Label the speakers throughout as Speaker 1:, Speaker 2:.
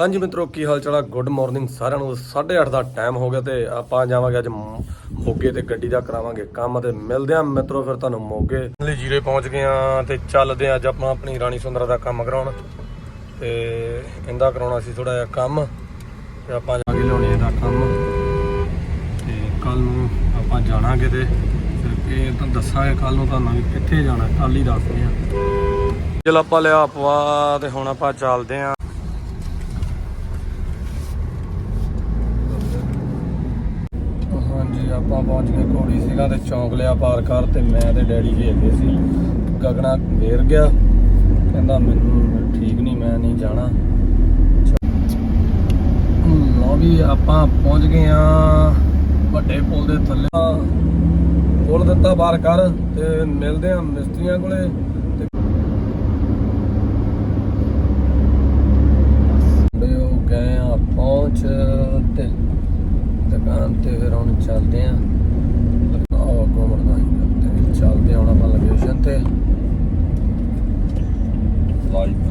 Speaker 1: ਹਾਂਜੀ ਮਿੱਤਰੋ, ਕੀ ਹਾਲ ਚਾਲ ਆ? ਗੁੱਡ ਮਾਰਨਿੰਗ ਸਾਰਿਆਂ ਨੂੰ। 8:30 ਦਾ ਟਾਈਮ ਹੋ ਗਿਆ ਤੇ ਆਪਾਂ ਜਾਵਾਂਗੇ ਅੱਜ ਮ- ਮੋਗੇ ਤੇ ਗੱਡੀ ਦਾ ਕਰਾਵਾਂਗੇ ਕੰਮ ਤੇ ਮਿਲਦੇ ਆ ਮਿੱਤਰੋ, ਫਿਰ ਤੁਹਾਨੂੰ ਮੋਗੇ ਲਈ ਜੀਰੇ ਪਹੁੰਚ ਗਏ ਆ ਤੇ ਚੱਲਦੇ ਆ ਅੱਜ ਆਪਾਂ ਆਪਣੀ ਰਾਣੀ ਸੁੰਦਰਾ ਦਾ ਕੰਮ ਕਰਾਉਣ। ਤੇ ਇਹਦਾ ਕਰਾਉਣਾ ਸੀ ਥੋੜਾ ਜਿਹਾ ਕੰਮ ਤੇ ਆਪਾਂ ਜਾ ਕੇ ਲਿਆਉਣੇ ਇਹਦਾ ਕੰਮ। ਤੇ ਕੱਲ ਨੂੰ ਆਪਾਂ ਜਾਣਾ ਕਿਤੇ ਫਿਰ ਇਹ ਤਾਂ ਦੱਸਾਂਗੇ ਕੱਲ ਨੂੰ ਤੁਹਾਨੂੰ ਕਿੱਥੇ ਜਾਣਾ ਕੱਲ ਹੀ ਦੱਸਦੇ ਆ ਚਲ ਆਪਾਂ ਲਿਆ ਪਵਾ ਤੇ ਹੁਣ ਆਪਾਂ ਚੱਲਦੇ ਆ ਹਾਂਜੀ ਆਪਾਂ ਪਹੁੰਚ ਗਏ ਘੋੜੀ ਸੀਗਾ ਤੇ ਚੌਂਕ ਲਿਆ ਪਾਰ ਕਰ ਤੇ ਮੈਂ ਤੇ ਡੈਡੀ ਵੀ ਹੈਗੇ ਸੀ। ਗਗਨਾ ਵੇਰ ਗਿਆ। ਕਹਿੰਦਾ ਮੈਨੂੰ ਠੀਕ ਨਹੀਂ, ਮੈਂ ਨਹੀਂ ਜਾਣਾ। ਲੋ ਵੀ ਆਪਾਂ ਪਹੁੰਚ ਗਏ ਆ ਵੱਡੇ ਪੁਲ ਦੇ ਥੱਲੇ। ਪੁਲ ਦਿੱਤਾ ਪਾਰ ਕਰ ਤੇ ਮਿਲਦੇ ਆ ਮਿਸਤਰੀਆਂ ਕੋਲੇ ਤੇ ਉਹ ਗਏ ਆ ਪਹੁੰਚ ਤੇ ਦੁਕਾਨ ਤੇ ਫਿਰ ਹੁਣ ਚੱਲਦੇ ਆ ਆਹ ਕੋਮਰਦਾ ਤੇ ਚੱਲਦੇ ਆ ਹੁਣ ਆਪਾਂ ਲੋਕੇਸ਼ਨ ਤੇ ਲਾਈਵ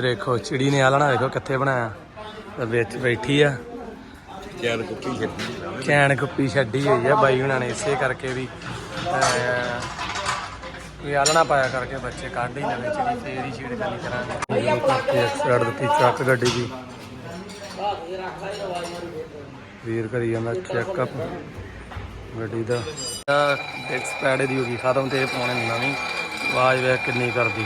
Speaker 1: ਦੇਖੋ ਚਿੜੀ ਨੇ ਆਲਣਾ ਦੇਖੋ ਕਿੱਥੇ ਬਣਾਇਆ। ਤੇ ਵਿੱਚ ਬੈਠੀ ਆ।
Speaker 2: ਯਾਰ ਕੁੱਤੀ ਛੱਡੀ।
Speaker 1: ਚੈਨ ਕੁੱਪੀ ਛੱਡੀ ਹੋਈ ਆ ਬਾਈ ਹੁਣਾਂ ਨੇ ਇਸੇ ਕਰਕੇ ਵੀ ਵੀ ਆਲਣਾ ਪਾਇਆ ਕਰਕੇ ਬੱਚੇ ਕੱਢ ਹੀ ਨਵੇਂ ਚਿੜੀ ਫੇਰ ਹੀ ਛੇੜ ਕਰਨੀ ਕਰਾਂਗੇ ਇੱਕ ਸਾਈਡ ਦਿੱਤੀ ਚੱਕ ਗੱਡੀ ਦੀ। ਵੀਰ ਕਰੀ ਜਾਂਦਾ ਚੈੱਕਅਪ ਗੱਡੀ ਦਾ। ਐਕਸਪੈਡ ਦੀ ਹੋ ਗਈ ਖਤਮ ਤੇ ਪਾਉਣੇ ਨਵੀਂ। ਆਵਾਜ਼ ਵੇਖ ਕਿੰਨੀ ਕਰਦੀ।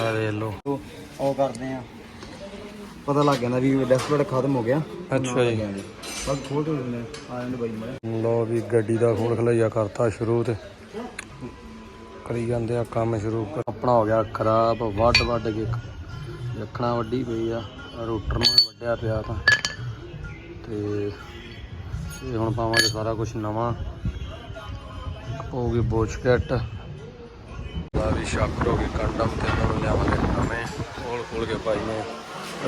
Speaker 1: ਆ ਦੇ ਲੋ
Speaker 2: ਉਹ ਕਰਦੇ ਆ। ਪਤਾ ਲੱਗ ਜਾਂਦਾ ਵੀ ਡੈਸਪਲੇਟ ਖਤਮ ਹੋ ਗਿਆ।
Speaker 1: ਅੱਛਾ ਜੀ।
Speaker 2: ਬਸ ਖੋਲ ਕੇ ਦਿੰਦੇ ਆ। ਜਾਂਦੇ ਬਾਈ ਮੜੇ
Speaker 1: ਲੋ ਵੀ ਗੱਡੀ ਦਾ ਖੋਲ ਖਲਈਆ ਕਰਤਾ ਸ਼ੁਰੂ ਤੇ। ਕਰੀ ਜਾਂਦੇ ਆ ਕੰਮ ਸ਼ੁਰੂ। ਆਪਣਾ ਹੋ ਗਿਆ ਖਰਾਬ ਵੱਡ ਵੱਡ ਕੇ ਲੱਖਣਾ ਵੱਡੀ ਪਈ ਆ, ਰੋਟਰ ਨੂੰ ਵੀ ਵੱਡਿਆ ਪਿਆ ਤਾਂ। ਤੇ ਇਹ ਹੁਣ ਪਾਵਾਂਗੇ ਸਾਰਾ ਕੁਝ ਨਵਾਂ। ਹੋਊਗੀ ਬੋਚਕਟ। ਲਾ ਵੀ ਸ਼ਾਕਰ ਹੋ ਗਈ ਕੰਡਮ ਤੇ ਇਹਨਾਂ ਲਿਆਵਾਂਗੇ ਨਵੇਂ। ਖੋਲ ਖੋਲ ਕੇ ਭਾਈ ਨੇ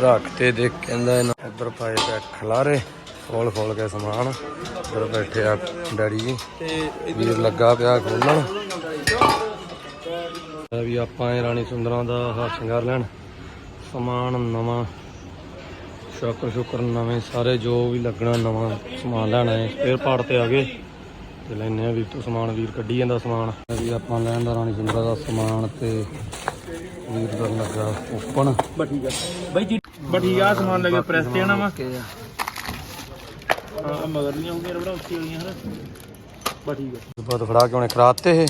Speaker 1: ਰੱਖ ਤੇ ਦੇਖ ਕਹਿੰਦਾ ਇਹਨਾਂ ਇੱਧਰ ਪਾਏ ਪੈ ਖਲਾਰੇ, ਖੋਲ ਖੋਲ ਕੇ ਸਮਾਨ। ਇੱਧਰ ਬੈਠੇ ਆ ਡੈਡੀ ਜੀ। ਵੀਰ ਲੱਗਾ ਪਿਆ ਖੋਲਣ। ਵੀ ਆਪਾਂ ਇਹ ਰਾਣੀ ਸੁੰਦਰਾਂ ਦਾ ਆਹ ਸ਼ਿੰਗਾਰ ਲੈਣ। ਸਮਾਨ ਨਵਾਂ। ਸ਼ਾਕਰ ਸ਼ੁਕਰ ਨਵੇਂ ਸਾਰੇ ਜੋ ਵੀ ਲੱਗਣਾ ਨਵਾਂ ਸਮਾਨ ਲੈਣਾ ਹੈ। ਸਪੇਅਰ ਪਾਰਟ ਤੇ ਆ ਗਏ। ਤੇ ਲੈਨੇ ਆ ਵੀਰ ਤੋਂ ਸਮਾਨ ਵੀਰ ਕੱਢੀ ਜਾਂਦਾ ਸਮਾਨ। ਵੀ ਆਪਾਂ ਲੈਣ ਦਾ ਰਾਣੀ ਸੁੰਦਰਾ ਦਾ ਸਮਾਨ ਤੇ ਵੀਰ ਦਾ ਲੱਗਾ ਓਪਨ
Speaker 2: ਬਸ ਠੀਕ ਆ। ਬਾਈ ਜੀ ਬਸ ਠੀਕ ਆ ਸਮਾਨ ਲੱਗੇ ਪ੍ਰੈਸ ਤੇ ਆਣਾ ਵਾ। ਹਾਂ ਮਗਰ ਨਹੀਂ ਆਉਂਗੇ ਰਬੜਾ ਉੱਚੀ ਹੋਈਆਂ ਹਨ। ਬਸ ਠੀਕ ਆ।
Speaker 1: ਫੜਾ ਕੇ ਉਹਨੇ ਕਰਾਤੇ ਇਹ।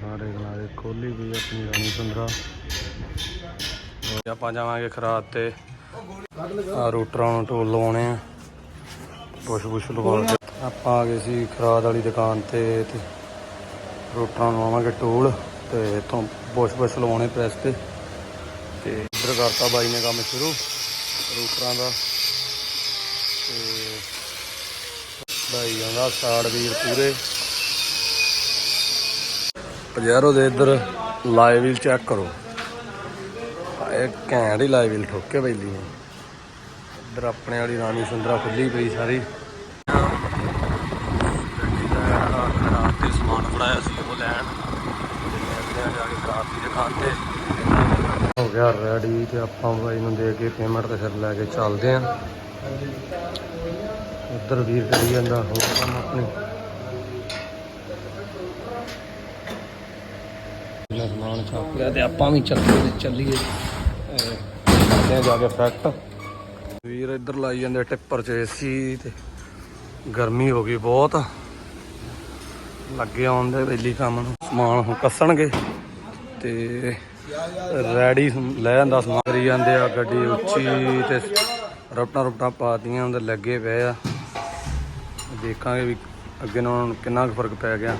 Speaker 1: ਸਾਰੇ ਗਲਾਰੇ ਖੋਲੀ ਵੀ ਆਪਣੀ ਰਾਣੀ ਸੁੰਦਰਾ ਆਪਾਂ ਜਾਵਾਂਗੇ ਖਰਾਤ ਤੇ। ਆ ਰੂਟਰਾਂ ਨੂੰ ਟੋਲ ਲਵਾਉਣੇ ਆ। ਪੁਸ਼ ਪੁਸ਼ ਲਵਾ ਕੇ ਆਪਾਂ ਆ ਗਏ ਸੀ ਖਰਾਦ ਵਾਲੀ ਦੁਕਾਨ ਤੇ ਤੇ ਰੂਟਰਾਂ ਨੂੰ ਲਵਾਵਾਂਗੇ ਟੋਲ ਤੇ ਇੱਥੋਂ ਪੁਸ਼ ਪੁਸ਼ ਲਵਾਉਣੇ ਪ੍ਰੈਸ ਤੇ। ਤੇ ਇੱਧਰ ਕਰਤਾ ਬਾਈ ਨੇ ਕੰਮ ਸ਼ੁਰੂ ਰੂਟਰਾਂ ਦਾ। ਤੇ ਬਾਈ ਜਾਂਦਾ ਸਾੜ ਵੀਰ ਪੂਰੇ। ਪਜੈਰੋ ਦੇ ਇੱਧਰ ਲਾਈਵ ਵੀਲ ਚੈੱਕ ਕਰੋ। ਇਹ ਘੈਂਟ ਹੀ ਲਾਈਵ ਵੀਲ ਠੋਕੇ ਬੈਲੀ ਹੈ ਇੱਧਰ ਆਪਣੇ ਵਾਲੀ ਰਾਣੀ ਸੁੰਦਰਾ ਖੁੱਲੀ ਪਈ ਸਾਰੀ। ਤੇ ਸਮਾਨ ਫੜਾਇਆ ਸੀ ਉਹ ਲੈਣ। ਜਾ ਕੇ ਹੋ ਗਿਆ ਰੈਡੀ ਤੇ ਆਪਾਂ ਬਾਈ ਨੂੰ ਦੇ ਕੇ ਪੇਮੈਂਟ ਤੇ ਫਿਰ ਲੈ ਕੇ ਚੱਲਦੇ ਆਂ। ਉੱਧਰ ਵੀਰ ਕਰੀ ਜਾਂਦਾ ਹੋਰ ਕੰਮ ਆਪਣੇ। ਇਹਨਾਂ ਸਮਾਨ ਚੱਕ ਤੇ ਆਪਾਂ ਵੀ ਚੱਕੇ ਚੱਲੀਏ। ਕਰਦੇ ਜਾ ਕੇ ਫੈਕਟ ਵੀਰ ਇੱਧਰ ਲਾਈ ਜਾਂਦੇ ਟਿੱਪਰ 'ਚ ਏਸੀ ਤੇ। ਗਰਮੀ ਹੋ ਗਈ ਬਹੁਤ। ਲੱਗੇ ਆਉਣ ਦੇ ਪਹਿਲੀ ਕੰਮ ਨੂੰ। ਸਮਾਨ ਹੁਣ ਕੱਸਣਗੇ। ਤੇ ਰੈਡੀ ਲੈ ਜਾਂਦਾ ਸਮਾਨ। ਕਰੀ ਜਾਂਦੇ ਆ ਗੱਡੀ ਉੱਚੀ ਤੇ ਰਪਟਾਂ ਰਪਟਾਂ ਪਾਤੀਆਂ ਉਹਦੇ ਲੱਗੇ ਪਏ ਆ। ਦੇਖਾਂਗੇ ਵੀ ਅੱਗੇ ਨਾਲੋਂ ਕਿੰਨਾ ਕੁ ਫ਼ਰਕ ਪੈ ਗਿਆ।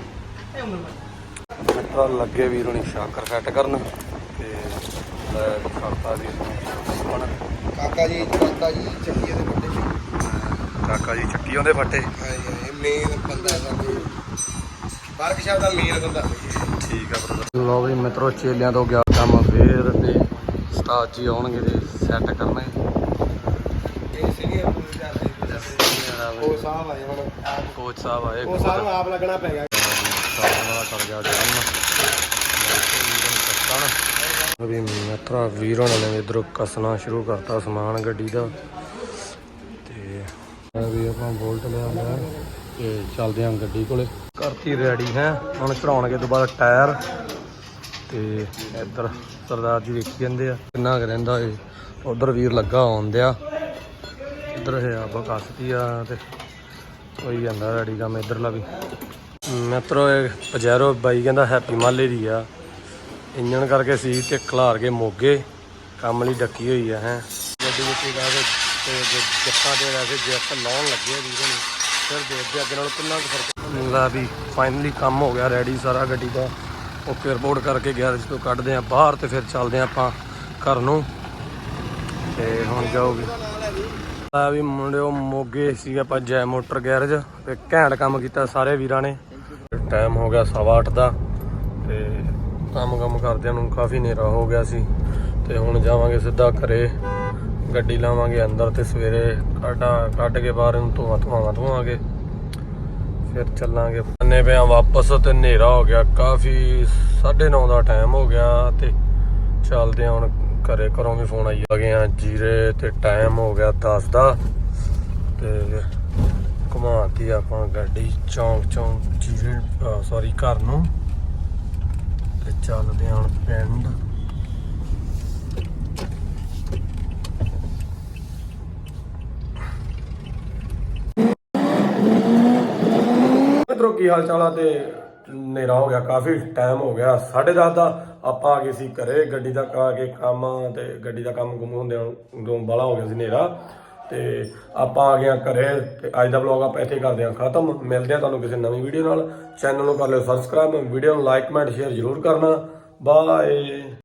Speaker 1: ਤਾਂ ਲੱਗੇ ਵੀਰ ਹੁਣੀ ਸ਼ਾਕਰ ਸੈੱਟ ਕਰਨ ਤੇ ਲੈ ਕਰਤਾ ਹੁਣ
Speaker 2: ਕਾਕਾ ਜੀ ਕਾਕਾ ਜੀ ਚੱਲੀਏ ਦੇ ਵੱਡੇ
Speaker 1: ਕਾਕਾ ਜੀ ਚੱਕੀ ਆਉਂਦੇ ਫੱਟੇ।
Speaker 2: ਇਹ ਮੇਨ ਬੰਦਾ ਸਾਡੇ। ਵਰਕਸ਼ਾਪ ਦਾ ਮੇਨ ਬੰਦਾ
Speaker 1: ਠੀਕ ਆ ਬ੍ਰਦਰ ਲੋ ਵੀ ਮਿੱਤਰੋ ਚੇਲਿਆਂ ਤੋਂ ਗਿਆ ਕੰਮ ਫੇਰ ਤੇ ਉਸਤਾਦ ਜੀ ਆਉਣਗੇ ਤੇ ਸੈੱਟ
Speaker 2: ਸੀਨੀਅਰ ਪੁਲਿਸ ਦੇ ਆਦੇ ਉਹ ਸਾਹਿਬ ਆਏ ਹੁਣ।
Speaker 1: ਕੋਚ ਸਾਹਿਬ ਆਏ।
Speaker 2: ਉਹ ਸਾਹਿਬ ਆਪ ਲੱਗਣਾ ਪੈ ਗਿਆ।
Speaker 1: ਸਾਰਾ ਕਰ ਗਿਆ ਜਨ ਵੀ ਮਿੱਤਰਾ ਵੀਰ ਹੋਣਾ ਨੇ ਇਧਰੋਂ ਕਸਣਾ ਸ਼ੁਰੂ ਕਰਤਾ ਸਮਾਨ ਗੱਡੀ ਦਾ ਤੇ ਵੀ ਆਪਾਂ ਬੋਲਟ ਲਿਆ ਲਿਆ ਤੇ ਚੱਲਦੇ ਆਂ ਗੱਡੀ ਕੋਲੇ ਕਰਤੀ ਰੈਡੀ ਹੈ। ਹੁਣ ਚੜਾਉਣਗੇ ਦੁਬਾਰਾ ਟਾਇਰ। ਤੇ ਇੱਧਰ ਸਰਦਾਰ ਜੀ ਵੇਖੀ ਜਾਂਦੇ ਆ। ਕਿੰਨਾ ਕੁ ਰਹਿੰਦਾ ਏ। ਉਧਰ ਵੀਰ ਲੱਗਾ ਆਉਂਦਿਆ ਇੱਧਰ ਇਹ ਆ ਬਕਾਸਤੀ ਆ ਤੇ ਹੋਈ ਜਾਂਦਾ ਰੈਡੀ ਕੰਮ ਇੱਧਰਲਾ ਵੀ। ਮਿੱਤਰੋ ਇਹ ਪਜੈਰੋ ਬਾਈ ਕਹਿੰਦਾ ਹੈਪੀ ਮਾਲੇ ਦੀ ਆ। ਇੰਜਣ ਕਰਕੇ ਸੀ ਤੇ ਖਲਾਰ ਕੇ ਮੋਗੇ, ਕੰਮ ਲਈ ਡੱਕੀ ਹੋਈ ਆ ਹੈ। ਗੱਡੀ ਵਿੱਚ ਹੀ ਕੇ ਤੇ ਜੇ ਜੱਟਾਂ ਤੇ ਵੈਸੇ ਜੱਪ ਲਾਉਣ ਲੱਗੇ ਆ ਵੀਰੇ ਨੂੰ, ਫਿਰ ਦੇਖਦੇ ਆ ਅੱਗੇ ਨਾਲ ਕਿੰਨਾ ਕੁ ਫ਼ਰਕ ਲਾ ਵੀ ਫਾਈਨਲੀ ਕੰਮ ਹੋ ਗਿਆ ਰੈਡੀ ਸਾਰਾ ਗੱਡੀ ਦਾ। ਓਕੇ ਰਿਪੋਰਟ ਕਰਕੇ ਗੈਰੇਜ ਤੋਂ ਕੱਢਦੇ ਆ ਬਾਹਰ ਤੇ ਫਿਰ ਚੱਲਦੇ ਆ ਆਪਾਂ ਘਰ ਨੂੰ। ਤੇ ਹੁਣ ਜਾਓਗੇ ਆ ਵੀ ਮੁੰਡਿਓ ਮੋਗੇ ਸੀ ਆਪਾਂ ਜੈ ਮੋਟਰ ਗੈਰੇਜ ਤੇ ਘੈਂਟ ਕੰਮ ਕੀਤਾ ਸਾਰੇ ਵੀਰਾਂ ਨੇ। ਟਾਈਮ ਹੋ ਗਿਆ 8:30 ਦਾ ਤੇ ਕੰਮ ਕੰਮ ਕਰਦਿਆਂ ਨੂੰ ਕਾਫੀ ਹਨੇਰਾ ਹੋ ਗਿਆ ਸੀ ਤੇ ਹੁਣ ਜਾਵਾਂਗੇ ਸਿੱਧਾ ਘਰੇ, ਗੱਡੀ ਲਾਵਾਂਗੇ ਅੰਦਰ ਤੇ ਸਵੇਰੇ ਕੱਢਾਂ ਕੱਢ ਕੇ ਬਾਹਰ ਨੂੰ ਧੂਆਂ ਧੂਆਂ ਧੂਆਂਗੇ ਫਿਰ ਚੱਲਾਂਗੇ। ਅੰਨੇ ਪਿਆ ਵਾਪਸ ਤੇ ਹਨੇਰਾ ਹੋ ਗਿਆ, ਕਾਫੀ 9:30 ਦਾ ਟਾਈਮ ਹੋ ਗਿਆ ਤੇ ਚੱਲਦੇ ਹਾਂ ਹੁਣ ਘਰੇ, ਘਰੋਂ ਵੀ ਫੋਨ ਆਈ ਆ ਗਏ ਆ ਜੀਰੇ ਤੇ ਟਾਈਮ ਹੋ ਗਿਆ 10 ਦਾ ਤੇ ਘੁਮਾਤੀ ਆਪਾਂ ਗੱਡੀ, ਚੌਂਕ ਚੌਂਕ ਜੀਰੇ ਸੌਰੀ ਘਰ ਨੂੰ। ਤੇ ਚੱਲਦੇ ਹਾਂ ਪਿੰਡ। ਮਿੱਤਰੋ, ਕੀ ਹਾਲ ਚਾਲ ਆ? ਤੇ ਹਨੇਰਾ ਹੋ ਗਿਆ, ਕਾਫੀ ਟਾਈਮ ਹੋ ਗਿਆ। 10:30 ਦਾ ਆਪਾਂ ਆ ਗਏ ਸੀ ਘਰੇ। ਗੱਡੀ ਦਾ ਆ ਕੇ ਕੰਮ ਤੇ ਗੱਡੀ ਦਾ ਕੰਮ ਗੁੰਮ ਹੁੰਦੇ ਉਦੋਂ ਬਾਲਾ ਹੋ ਗਿਆ ਸੀ ਹਨੇਰਾ। ਤੇ ਆਪਾਂ ਆ ਗਏ ਆ ਘਰੇ ਤੇ ਅੱਜ ਦਾ ਵਲੌਗ ਆਪਾਂ ਇੱਥੇ ਕਰਦੇ ਆ ਖਤਮ। ਮਿਲਦੇ ਆ ਤੁਹਾਨੂੰ ਕਿਸੇ ਨਵੀਂ ਵੀਡੀਓ ਨਾਲ। ਚੈਨਲ ਨੂੰ ਕਰ ਲਿਓ ਸਬਸਕ੍ਰਾਈਬ ਵੀਡੀਓ ਨੂੰ ਲਾਈਕ ਕਮੈਂਟ ਸ਼ੇਅਰ ਜ਼ਰੂਰ ਕਰਨਾ। ਬਾਏ